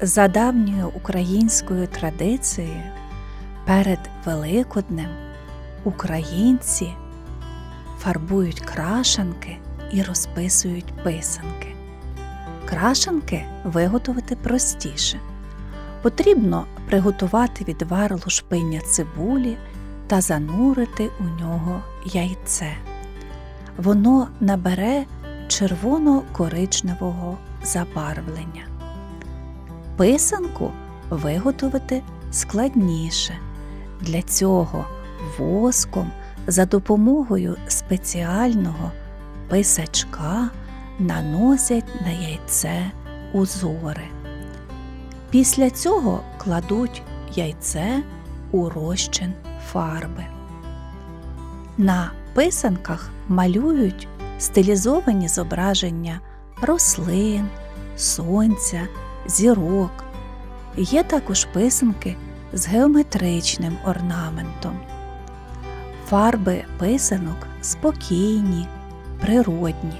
За давньою українською традицією, перед Великоднем українці фарбують крашанки і розписують писанки. Крашанки виготовити простіше. Потрібно приготувати відвар лушпиння цибулі та занурити у нього яйце. Воно набере червоно-коричневого забарвлення. Писанку виготовити складніше. Для цього воском за допомогою спеціального писачка наносять на яйце узори. Після цього кладуть яйце у розчин фарби. На писанках малюють стилізовані зображення рослин, сонця, зірок. Є також писанки з геометричним орнаментом. Фарби писанок спокійні, природні.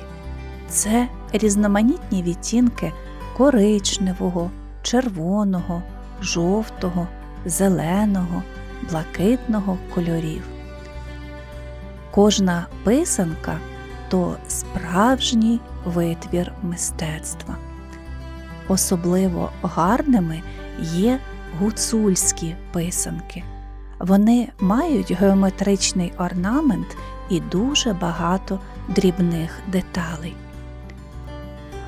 Це різноманітні відтінки коричневого, червоного, жовтого, зеленого, блакитного кольорів. Кожна писанка то справжній витвір мистецтва. Особливо гарними є гуцульські писанки. Вони мають геометричний орнамент і дуже багато дрібних деталей.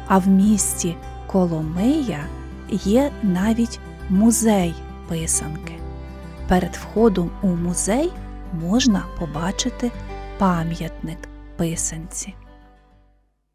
А в місті Коломия є навіть музей писанки. Перед входом у музей можна побачити пам'ятник писанці.